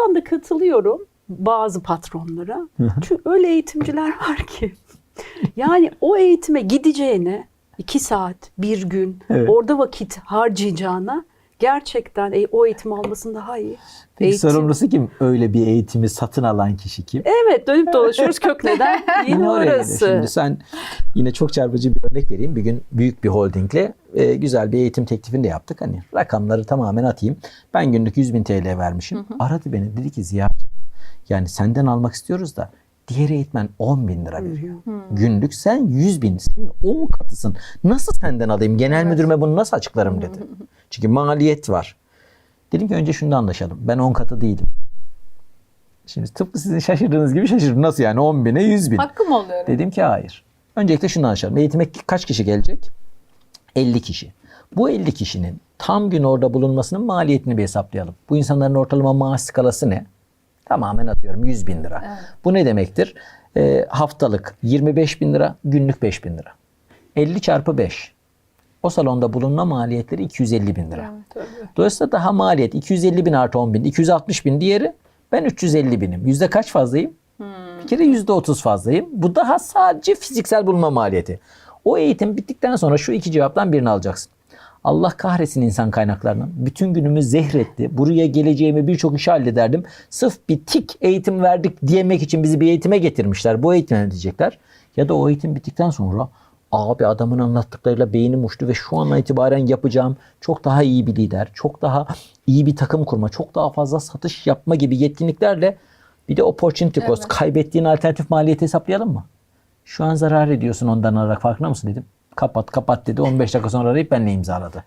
taraftan da katılıyorum bazı patronlara. Çünkü öyle eğitimciler var ki. Yani o eğitime gideceğine iki saat, bir gün Evet. orada vakit harcayacağına gerçekten e, o eğitim almasın daha iyi. Peki Eğitim- sorumlusu kim? Öyle bir eğitimi satın alan kişi kim? Evet dönüp dolaşıyoruz kök neden? Yine orası. Şimdi sen yine çok çarpıcı bir örnek vereyim. Bir gün büyük bir holdingle e, güzel bir eğitim teklifini de yaptık. Hani rakamları tamamen atayım. Ben günlük 100 bin TL vermişim. Aradı beni dedi ki Ziya'cığım yani senden almak istiyoruz da diğer eğitmen 10 bin lira veriyor. Günlük sen 100 bin. Senin 10 katısın. Nasıl senden alayım? Genel müdürüme bunu nasıl açıklarım dedi. Çünkü maliyet var. Dedim ki önce şunu anlaşalım. Ben 10 katı değilim. Şimdi tıpkı sizin şaşırdığınız gibi şaşırdım. Nasıl yani 10 bine 100 bin? Hakkım oluyor. Dedim ki hayır. Öncelikle şunu anlaşalım. Eğitime kaç kişi gelecek? 50 kişi. Bu 50 kişinin tam gün orada bulunmasının maliyetini bir hesaplayalım. Bu insanların ortalama maaş skalası ne? Tamamen atıyorum 100 bin lira. Bu ne demektir? Ee, haftalık 25 bin lira, günlük 5 bin lira. 50 çarpı 5. O salonda bulunma maliyetleri 250 bin lira. Dolayısıyla daha maliyet 250 bin artı 10 bin, 260 bin diğeri ben 350 binim. Yüzde kaç fazlayım? Bir kere yüzde otuz fazlayım. Bu daha sadece fiziksel bulma maliyeti. O eğitim bittikten sonra şu iki cevaptan birini alacaksın. Allah kahretsin insan kaynaklarını. Bütün günümü zehretti. Buraya geleceğimi birçok işi hallederdim. Sırf bir tik eğitim verdik diyemek için bizi bir eğitime getirmişler. Bu eğitime diyecekler. Ya da o eğitim bittikten sonra abi adamın anlattıklarıyla beynim uçtu ve şu andan itibaren yapacağım çok daha iyi bir lider, çok daha iyi bir takım kurma, çok daha fazla satış yapma gibi yetkinliklerle bir de opportunity cost, kaybettiğin alternatif maliyeti hesaplayalım mı? Şu an zarar ediyorsun ondan alarak farkında mısın dedim. Kapat kapat dedi. 15 dakika sonra arayıp benimle imzaladı.